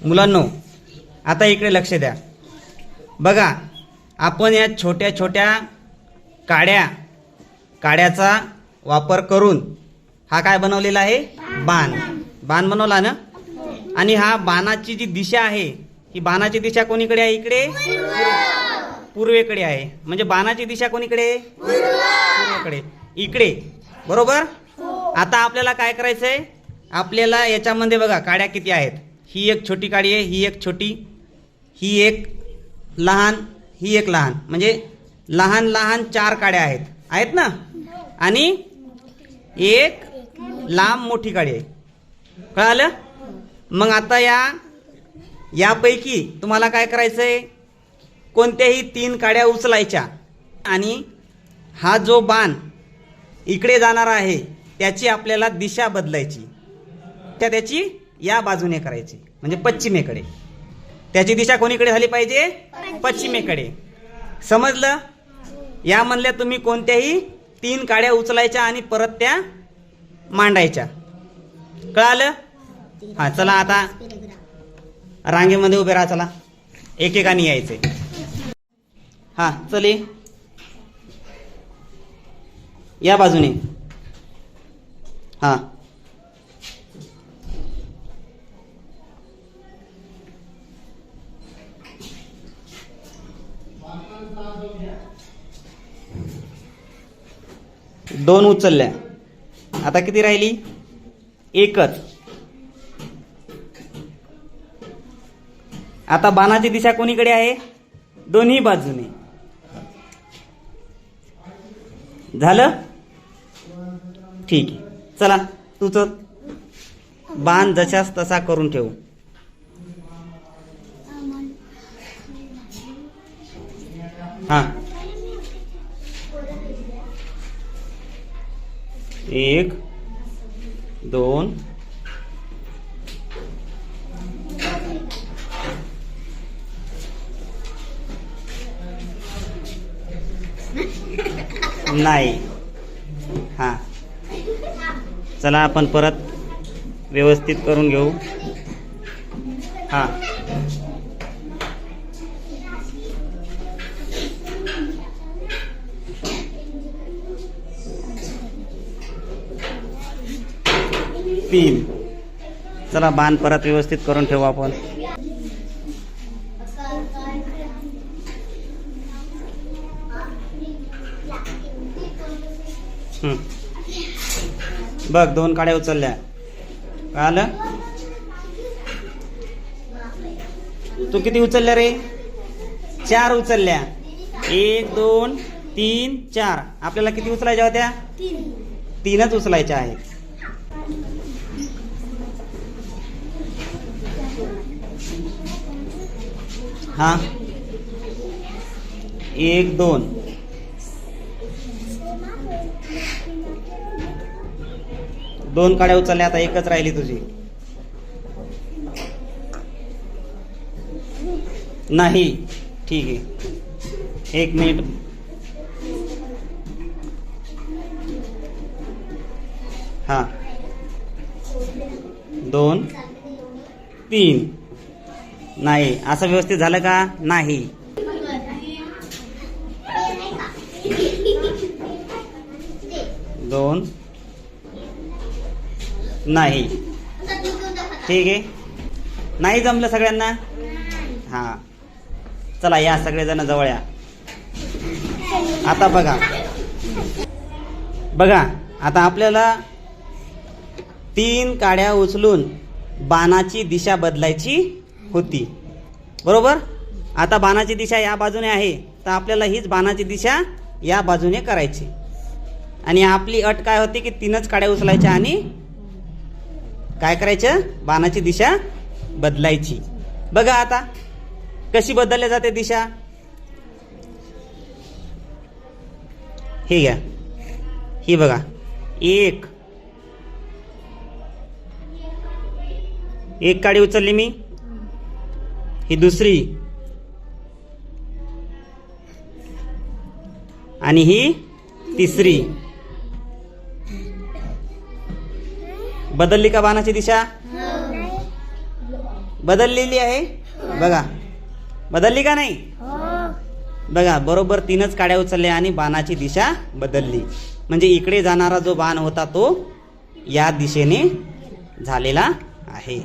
मुलांनो आता इकडे लक्ष द्या. बघा आपण या छोट्या छोट्या काड्या काड्याचा वापर करून हा काय बनवलेला आहे? बाण. बाण बनवला ना? आणि हा बाणाची जी दिशा आहे ही बाणाची दिशा कोणीकडे आहे इकडे? पूर्वेकडे आहे. म्हणजे बाणाची दिशा कोणीकडे? पूर्वेकडे. इकडे. बरोबर? आता आपल्याला काय करायचंय? आपल्याला याच्यामध्ये बघा काड्या किती आहेत? ही एक छोटी काडी आहे ही एक छोटी ही एक लहान ही एक लहान. म्हणजे लहान लहान चार काड्या आहेत. आहेत ना? आणि एक लांब मोठी काळी आहे. कळालं? मग आता या यापैकी तुम्हाला काय करायचं आहे कोणत्याही तीन काड्या उचलायच्या. आणि हा जो बाण इकडे जाणार आहे त्याची आपल्याला दिशा बदलायची. त्या त्याची या बाजूने करायची म्हणजे पश्चिमेकडे. त्याची दिशा कोणीकडे झाली पाहिजे? पश्चिमेकडे. समजलं? यामधल्या तुम्ही कोणत्याही तीन काड्या उचलायच्या आणि परत त्या मांडायच्या. कळालं? हा चला आता. रांगेमध्ये उभे राहा चला. एकेकाने यायचे. हा चले. या बाजूने. हा. दोन उचलल्या. आता किती राहिली? एकच. आता बाणाची दिशा कोणीकडे आहे? दोन्ही बाजूने. झालं? ठीक आहे. चला तुझ बाण जशास तसा करून ठेवू. हां. एक दोन नाही. हा. चला आपण परत व्यवस्थित करून घेऊ. हा. तीन. चला बाण परत व्यवस्थित करून ठेवू आपण. बघ दोन काड्या उचलल्या. कळालं? तू किती उचलल्या रे? चार उचलल्या. एक दोन तीन चार. आपल्याला किती उचलायच्या होत्या? तीनच उचलायच्या आहेत. हा? एक दोन. दोन काड्या उचलल्या आता एकच राहिली तुझी. नाही. ठीक आहे. एक मिनिट. हा. दोन. तीन. नाही. असं व्यवस्थित झालं का? नाही. दोन. नाही. ठीक आहे. नाही जमलं सगळ्यांना? हा. चला या सगळेजण जवळ या. आता बघा. बघा आता आपल्याला तीन काड्या उचलून बाणाची दिशा बदलायची होती. बरोबर? आता बाणाची दिशा या बाजूने आहे तर आपल्याला हीच बाणाची दिशा या बाजूने करायची. आणि आपली अट काय होती की तीनच काड्या उचलायच्या आणि काय करायचं? बाणाची दिशा बदलायची. बघा आता कशी बदलल्या जाते दिशा? हे घ्या. ही बघा. एक. एक काडी उचलली मी. ही दुसरी. आणि ही तिसरी. बदलली का बाणाची दिशा? बदललेली आहे? बघा. बदलली का नाही? बघा बरोबर तीनच काड्या उचलल्या आणि बाणाची दिशा बदलली. म्हणजे इकडे जाणारा जो बाण होता तो या दिशेने झालेला आहे.